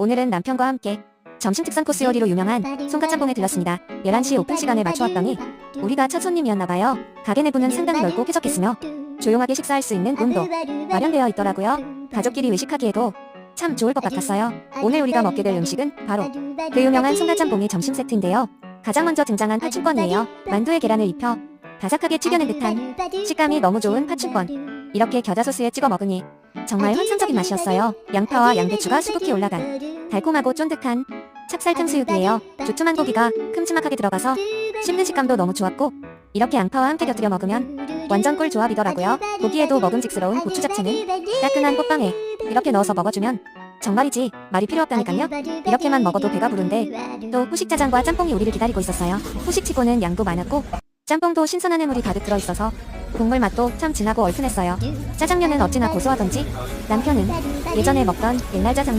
오늘은 남편과 함께 점심 특선 코스 요리로 유명한 송가짬뽕에 들렀습니다. 11시 오픈 시간에 맞춰왔더니 우리가 첫 손님이었나봐요. 가게 내부는 상당히 넓고 쾌적했으며 조용하게 식사할 수 있는 문도 마련되어 있더라고요. 가족끼리 외식하기에도 참 좋을 것 같았어요. 오늘 우리가 먹게 될 음식은 바로 그 유명한 송가짬뽕의 점심 세트인데요. 가장 먼저 등장한 파춘권이에요. 만두에 계란을 입혀 바삭하게 튀겨낸 듯한 식감이 너무 좋은 파춘권. 이렇게 겨자 소스에 찍어 먹으니 정말 환상적인 맛이었어요. 양파와 양배추가 수북히 올라간 달콤하고 쫀득한 찹쌀 탕 수육이에요. 두툼한 고기가 큼지막하게 들어가서 씹는 식감도 너무 좋았고 이렇게 양파와 함께 곁들여 먹으면 완전 꿀 조합이더라고요. 보기에도 먹음직스러운 고추 잡채는 따끈한 꽃빵에 이렇게 넣어서 먹어주면 정말이지 말이 필요 없다니까요. 이렇게만 먹어도 배가 부른데 또 후식 짜장과 짬뽕이 우리를 기다리고 있었어요. 후식치고는 양도 많았고 짬뽕도 신선한 해물이 가득 들어있어서 국물 맛도 참 진하고 얼큰했어요. 짜장면은 어찌나 고소하던지 남편은 예전에 먹던 옛날 짜장면